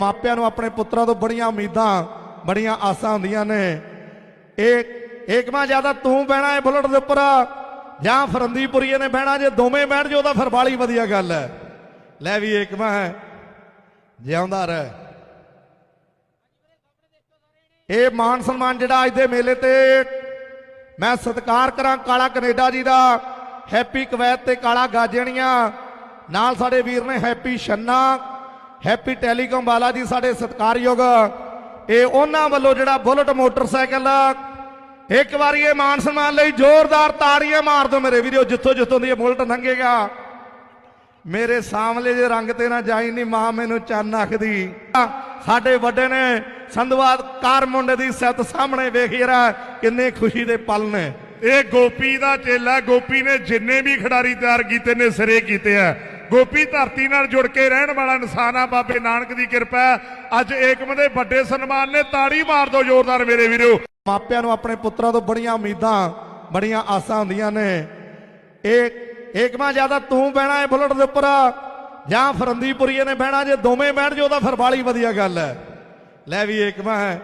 ਮਾਪਿਆਂ ਨੂੰ ਆਪਣੇ ਪੁੱਤਰਾਂ ਤੋਂ ਬੜੀਆਂ ਉਮੀਦਾਂ, ਬੜੀਆਂ ਆਸਾਂ ਹੁੰਦੀਆਂ ਨੇ। ਇਹ ਏਕਮਾ ਜ਼ਿਆਦਾ ਤੂੰ ਬਹਿਣਾ ਹੈ ਬੁਲਟ ਦੇ ਉੱਪਰ ਜਾਂ ਫਰੰਦੀਪੁਰੀਏ ਨੇ ਬਹਿਣਾ, ਜੇ ਦੋਵੇਂ ਬੈਠ ਜਾਓ ਤਾਂ ਫਿਰ ਬਾਲੀ ਵਧੀਆ ਗੱਲ ਹੈ। ਲੈ ਵੀ ਏਕਮਾ ਹੈ, ਜਿਉਂਦਾ ਰਹਿ। ਇਹ ਮਾਨ ਸਨਮਾਨ ਜਿਹੜਾ ਅੱਜ ਦੇ ਮੇਲੇ ਤੇ ਮੈਂ ਸਤਿਕਾਰ ਕਰਾਂ ਕਾਲਾ ਕੈਨੇਡਾ ਜੀ ਦਾ, ਹੈਪੀ ਕਵੈਤ ਤੇ ਕਾਲਾ ਗਾਜਣੀਆਂ ਨਾਲ ਸਾਡੇ ਵੀਰ ਨੇ ਹੈਪੀ ਛੰਨਾ ਹੈਪੀ ਟੈਲੀਕਾਮ ਵਾਲਾ ਜੀ ਸਾਡੇ ਸਤਿਕਾਰਯੋਗ। ਇਹ ਉਹਨਾਂ ਵੱਲੋਂ ਜਿਹੜਾ ਬੁਲਟ ਮੋਟਰਸਾਈਕਲ, ਇੱਕ ਵਾਰੀ ਇਹ ਮਾਨ ਸਨਮਾਨ ਲਈ ਜ਼ੋਰਦਾਰ ਤਾੜੀਆਂ ਮਾਰ ਦਿਓ ਮੇਰੇ ਵੀਰੋ, ਜਿੱਥੋਂ ਜਿੱਥੋਂ ਦੀ ਇਹ ਬੁਲਟ ਲੰਘੇਗਾ। ਮੇਰੇ ਸਾਹਮਣੇ ਜੇ ਰੰਗ ਤੇ ਨਾ ਜਾਈ ਨਹੀਂ ਮਾਂ ਮੈਨੂੰ ਚੰਨ ਆਖਦੀ। ਸਾਡੇ ਵੱਡੇ ਨੇ ਸੰਧਵਾਦ ਕਾਰ ਮੁੰਡੇ ਦੀ ਸਿੱਤ ਸਾਹਮਣੇ ਵੇਖ ਯਾਰਾ, ਕਿੰਨੇ ਖੁਸ਼ੀ ਦੇ ਪਲ ਨੇ। ਇਹ ਗੋਪੀ ਦਾ ਚੇਲਾ, ਗੋਪੀ ਨੇ ਜਿੰਨੇ ਵੀ ਖਿਡਾਰੀ ਤਿਆਰ ਕੀਤੇ ਨੇ, ਸਿਰੇ ਕੀਤੇ ਆ। ਗੋਪੀ ਧਰਤੀ ਨਾਲ ਜੁੜ ਕੇ ਰਹਿਣ ਵਾਲਾ ਇਨਸਾਨ ਆ, ਬਾਬੇ ਨਾਨਕ ਦੀ ਕਿਰਪਾ ਹੈ। ਅੱਜ ਏਕਮ ਦੇ ਵੱਡੇ ਸਨਮਾਨ ਨੇ ਤਾੜੀ ਮਾਰ ਦਿਓ ਜ਼ੋਰਦਾਰ ਮੇਰੇ ਵੀਰੋ। ਮਾਪਿਆਂ ਨੂੰ ਆਪਣੇ ਪੁੱਤਰਾਂ ਤੋਂ ਬੜੀਆਂ ਉਮੀਦਾਂ, ਬੜੀਆਂ ਆਸਾਂ ਹੁੰਦੀਆਂ ਨੇ। ਇਹ ਏਕਮਾ ਜ਼ਿਆਦਾ ਤੂੰ ਬਹਿਣਾ ਹੈ ਬੁਲਟ ਦੇ ਉੱਪਰ, ਜਾਂ ਫਰੰਦੀਪੁਰੀਏ ਨੇ ਬਹਿਣਾ, ਜੇ ਦੋਵੇਂ ਬਹਿਣ ਜਾਓ ਤਾਂ ਫਿਰ ਬਾਲੀ ਵਧੀਆ ਗੱਲ ਹੈ। ਲੈ ਵੀ ਏਕਮਾ ਹੈ।